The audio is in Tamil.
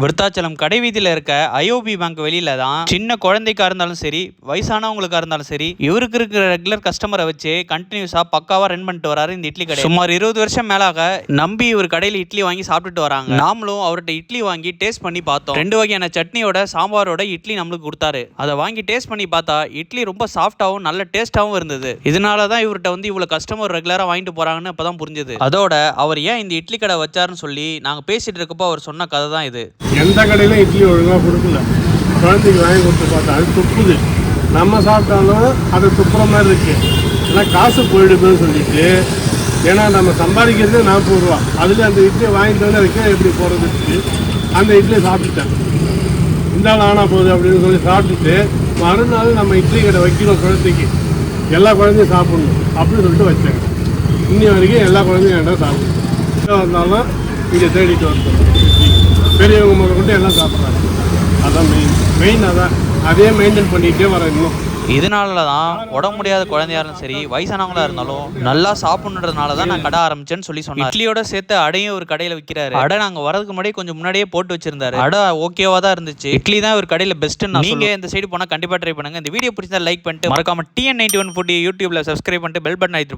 விருத்தாச்சலம் கடை வீதியில இருக்க ஐஓபி பேங்க் வெளியில தான் சின்ன குழந்தைக்கா இருந்தாலும் சரி வயசானவங்களுக்கா இருந்தாலும் சரி இவருக்கு இருக்கிற ரெகுலர் கஸ்டமரை வச்சு கண்டினியூஸா பக்காவா ரன் பண்ணிட்டு வராரு இந்த இட்லி கடை சுமார் இருபது வருஷம் மேலாக நம்பி இவர் கடையில இட்லி வாங்கி சாப்பிட்டுட்டு வராங்க. நாமளும் அவர்கிட்ட இட்லி வாங்கி டேஸ்ட் பண்ணி பார்த்தோம். ரெண்டு வகையான சட்னியோட சாம்பாரோட இட்லி நம்மளுக்கு கொடுத்தாரு. அதை வாங்கி டேஸ்ட் பண்ணி பார்த்தா இட்லி ரொம்ப சாஃப்டாவும் நல்ல டேஸ்டாவும் இருந்தது. இதனால தான் இவர்கிட்ட வந்து இவ்வளவு கஸ்டமர் ரெகுலரா வாங்கிட்டு போறாங்கன்னு இப்பதான் புரிஞ்சது. அதோட அவர் ஏன் இந்த இட்லி கடை வச்சாருன்னு சொல்லி நாங்க பேசிட்டு இருக்கப்போ அவர் சொன்ன கதை தான் இது. எந்த கடையிலும் இட்லி ஒழுங்காக கொடுக்கல. குழந்தைக்கு வாங்கி கொடுத்து பார்த்தா அது துப்புது. நம்ம சாப்பிட்டாலும் அது துப்புற மாதிரி இருக்குது ஏன்னா காசு போயிடுதுன்னு சொல்லிட்டு ஏன்னா நம்ம சம்பாதிக்கிறது நாற்பது ரூபா. அதில் அந்த இட்லியை வாங்கிட்டு வந்து அதுக்கே எப்படி போகிறதுக்கு அந்த இட்லியை சாப்பிட்டுட்டேன். இந்த ஆள் ஆனால் போகுது அப்படின்னு சொல்லி சாப்பிட்டுட்டு மறுநாள் நம்ம இட்லி கடை வைக்கிறோம் குழந்தைக்கு. எல்லா குழந்தையும் சாப்பிடணும் அப்படின்னு சொல்லிட்டு வச்சேன் இன்னி வரைக்கும் எல்லா குழந்தையும் என்கிட்ட சாப்பிடணும் எங்கே வந்தாலும் இங்கே தேடிட்டு வந்துடும் பெரியவங்க முதல் கொண்டு எல்லாம் சாப்பிட்றாங்க. அதான் மெயின் மெயின் அதான். அதே மெயின்டைன் பண்ணிகிட்டே வரேன் இன்னும் இதனால தான் உடம்பு முடியாத குழந்தையா இருந்தாலும் சரி வயசானவங்களா இருந்தாலும் நல்லா சாப்பிடணுன்றதுனால தான் நான் கடை ஆரம்பிச்சேன்னு சொல்லி சொன்னேன் இட்லியோட சேர்த்து அடையும் ஒரு கடையில விற்கிறாரு அடை நாங்க வரதுக்கு முன்னாடியே கொஞ்சம் முன்னாடியே போட்டு வச்சிருந்தாரு. அடை ஓகேவா தான் இருந்துச்சு. இட்லி தான் ஒரு கடையில பெஸ்ட் நீங்க இந்த சைடு போனா கண்டிப்பா ட்ரை பண்ணுங்க. இந்த வீடியோ பிடிச்சா லைக் பண்ணிட்டு மறக்காம டிஎன் நைன்டி ஒன் யூடியூப்ல சப்ஸ்கிரைப் பண்ணிட்டு பெல் பட்டன் அழுத்தி